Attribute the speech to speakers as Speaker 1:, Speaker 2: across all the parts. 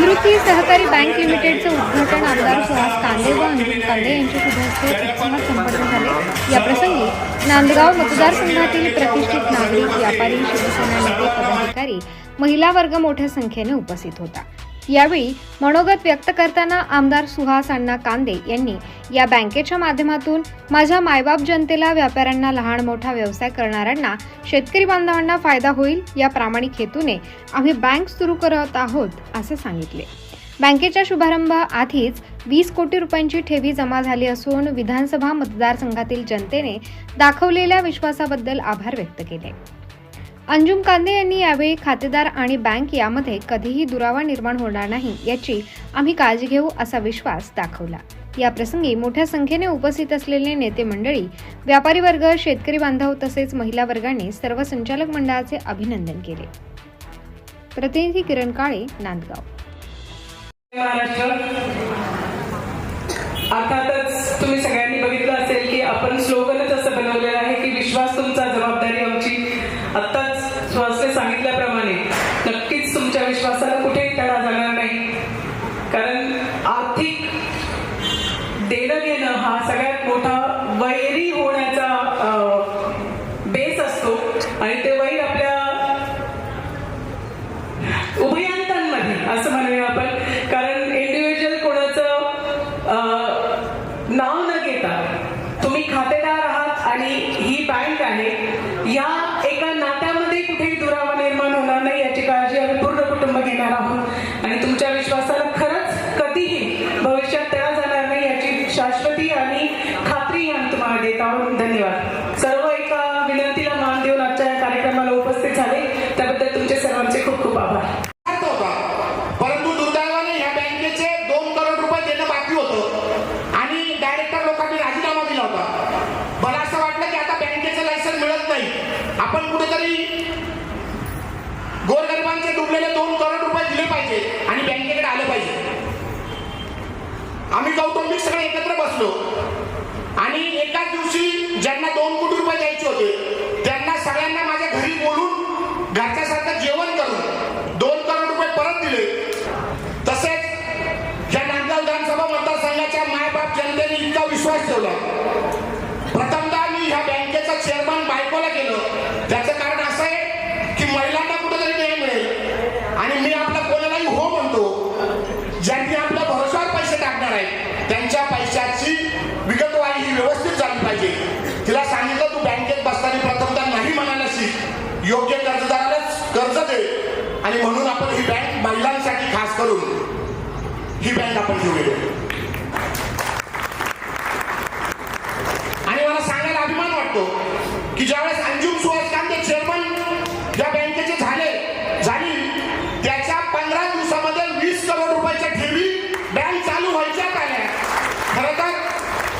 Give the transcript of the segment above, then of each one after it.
Speaker 1: समृद्धी सहकारी बँक लिमिटेडचं उद्घाटन आमदार सुहास कांदे व अंजुम कांदे यांच्या शुभ हस्ते संपन्न झाले. या प्रसंगी नांदगाव मतदारसंघातील प्रतिष्ठित नागरिक व्यापारी शिवसेना नेते पदाधिकारी महिला वर्ग मोठ्या संख्येने उपस्थित होता. यावेळी मनोगत व्यक्त करताना आमदार सुहास अण्णा कांदे यांनी या बँकेच्या माध्यमातून माझ्या मायबाप जनतेला व्यापाऱ्यांना लहान मोठा व्यवसाय करणाऱ्यांना शेतकरी बांधवांना फायदा होईल या प्रामाणिक हेतूने आम्ही बँक सुरू करत आहोत असे सांगितले. बँकेच्या शुभारंभ आधीच वीस कोटी रुपयांची ठेवी जमा झाली असून विधानसभा मतदारसंघातील जनतेने दाखवलेल्या विश्वासाबद्दल आभार व्यक्त केले. अंजुम कांदे यांनी यावेळी खातेदार आणि बँक यामध्ये कधीही दुरावा निर्माण होणार नाही याची आम्ही काळजी घेऊ असा विश्वास दाखवला. या प्रसंगी मोठ्या संख्येने उपस्थित असलेले नेते मंडळी व्यापारी वर्ग शेतकरी बांधव तसेच महिला वर्गाने सर्व संचालक मंडळाचे अभिनंदन केले. प्रतिनिधी किरण काळे नांदगाव.
Speaker 2: अर्थातच तुम्ही सगळ्यांनी बघितलं असेल की आपण स्लोगनच असं बनवलेलं आहे की विश्वास तुमचा जबाबदारी आमची. आत्ताच सुहासने सांगितल्याप्रमाणे नक्कीच तुमच्या विश्वासाला कुठेही तडा जाणार नाही. कारण आर्थिक देणं घेणं हा सगळ्यात मोठा वैरी होण्याचा बेस असतो. आणि ते वैर आपल्या उभयांतांमध्ये असं म्हणूया आपण. कारण इंडिव्हिज्युअल कोणाचं नाव न घेता तुम्ही खातेदार आहात आणि ही बँक आहे या
Speaker 3: मिळत नाही. आपण कुठेतरी गोरगरिबांचे डुबलेले दोन करोड रुपये दिले पाहिजे आणि बँकेकडे आले पाहिजे. आम्ही कौटुंबिक सगळे एकत्र बसलो आणि एकाच दिवशी त्यांच्या पैशाची विगतवारी ही व्यवस्थित झाली पाहिजे. तिला सांगितलं तू बँकेत बसताना प्रथमतः नाही म्हणायला शिक योग्य कर्जदारालाच कर्ज दे आणि म्हणून आपण ही बँक महिलांसाठी खास करून ही बँक आपण ठेवलेली आहे आणि मला सांगायला अभिमान वाटतो की ज्यावेळेस अंजुम सुहास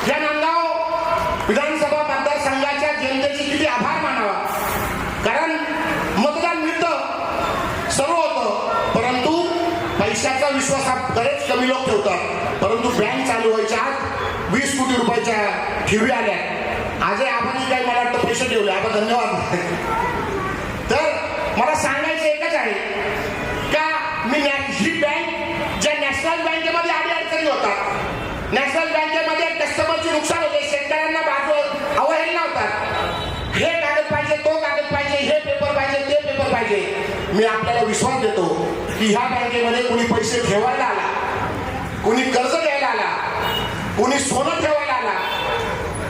Speaker 3: या नांदगाव विधानसभा मतदारसंघाच्या जनतेचे किती आभार मानावा. कारण मतदान मिळतं सर्व होतं परंतु पैशाचा विश्वास हा बरेच कमी लोक ठेवतात. परंतु बँक चालू व्हायच्या आत वीस कोटी रुपयाच्या ठेवी आल्या. आजही आपण काही मला वाटतं पैसे ठेवले. आपण धन्यवाद. तर मला सांगायचं एकच आहे का मी ही बँक ज्या नॅशनल बँकेमध्ये आडी अडचणी होतात नॅशनल बँक मी आपल्याला विश्वास देतो की ह्या बँकेमध्ये कोणी पैसे ठेवायला आला कुणी कर्ज घ्यायला आला कुणी सोनं ठेवायला आला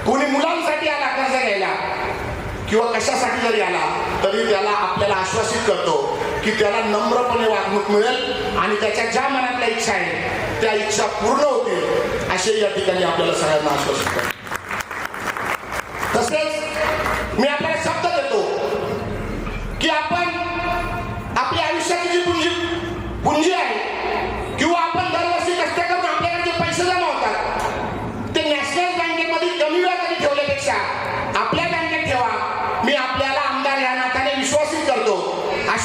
Speaker 3: कोणी मुलांसाठी आला कर्ज घ्यायला किंवा कशासाठी जरी आला तरी त्याला आपल्याला आश्वासित करतो की त्याला नम्रपणे वागणूक मिळेल आणि त्याच्या ज्या मनातल्या इच्छा आहेत त्या इच्छा पूर्ण होतील असे या ठिकाणी आपल्याला सगळ्यांना आश्वासित करतो. तसेच मी आपल्याला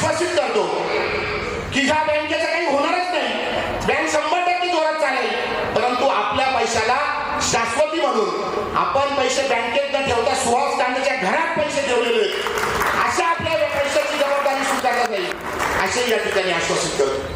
Speaker 3: आश्वासित करतो की ह्या बँकेचं काही होणारच नाही. बँक शंभर टक्के जोरात चालेल. परंतु आपल्या पैशाला शाश्वती म्हणून आपण पैसे बँकेत न ठेवता सुहास कांद्याच्या घरात पैसे ठेवलेले आहेत. अशा आपल्या पैशाची जबाबदारी स्वीकारता जाईल असे या ठिकाणी आश्वासित करतो.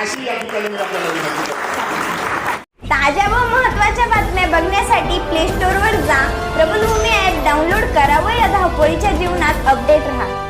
Speaker 3: अशी या ठिकाणी मी आपल्याला विनंती करतो
Speaker 4: ताज्या व महत्त्वाच्या बातम्या बघण्यासाठी प्ले स्टोअरवर जा. प्रबलभूमी ॲप डाउनलोड करा व या धावपळीच्या जीवनात अपडेट राहा.